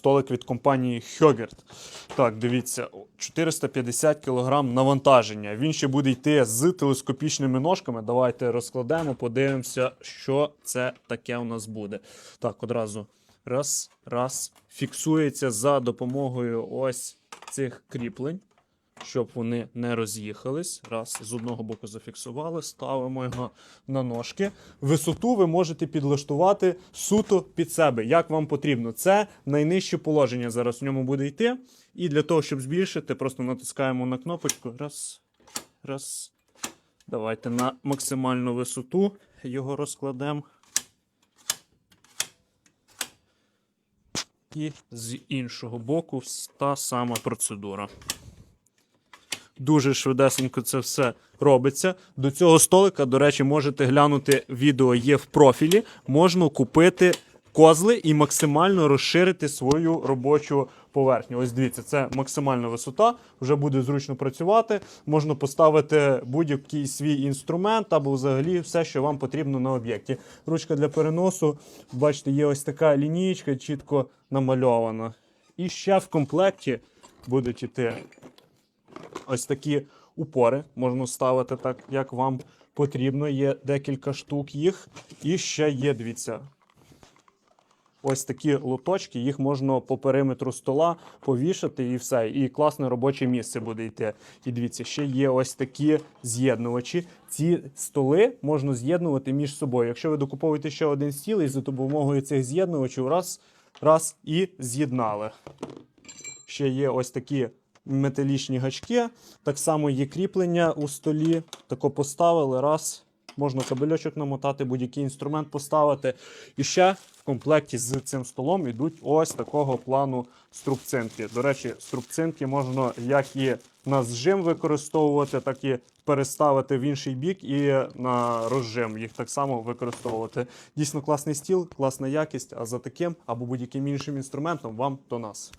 столик від компанії Хьогерт. Так, дивіться, 450 кг навантаження. Він ще буде йти з телескопічними ножками. Давайте розкладемо, подивимося, що це таке у нас буде. Так, одразу раз, раз. Фіксується за допомогою ось цих кріплень щоб вони не роз'їхались. Раз, з одного боку зафіксували, ставимо його на ножки. Висоту ви можете підлаштувати суто під себе, як вам потрібно. Це найнижче положення зараз в ньому буде йти. І для того, щоб збільшити, просто натискаємо на кнопочку. Раз, раз. Давайте на максимальну висоту його розкладемо. І з іншого боку та сама процедура. Дуже швидесенько це все робиться. До цього столика, до речі, можете глянути відео є в профілі. Можна купити козли і максимально розширити свою робочу поверхню. Ось дивіться, це максимальна висота, вже буде зручно працювати. Можна поставити будь-який свій інструмент або взагалі все, що вам потрібно на об'єкті. Ручка для переносу, бачите, є ось така лінієчка, чітко намальована. І ще в комплекті будуть іти ось такі упори можна ставити так, як вам потрібно. Є декілька штук їх. І ще є, дивіться, ось такі лоточки, їх можна по периметру стола повішати і все. І класне робоче місце буде йти. І дивіться, ще є ось такі з'єднувачі. Ці столи можна з'єднувати між собою. Якщо ви докуповуєте ще один стіл і за допомогою цих з'єднувачів раз, раз і з'єднали. Ще є ось такі металічні гачки. Так само є кріплення у столі. Тако поставили, раз. Можна кабельочок намотати, будь-який інструмент поставити. І ще в комплекті з цим столом йдуть ось такого плану струбцинки. До речі, струбцинки можна як і на зжим використовувати, так і переставити в інший бік і на розжим їх так само використовувати. Дійсно класний стіл, класна якість. А за таким або будь-яким іншим інструментом вам до нас.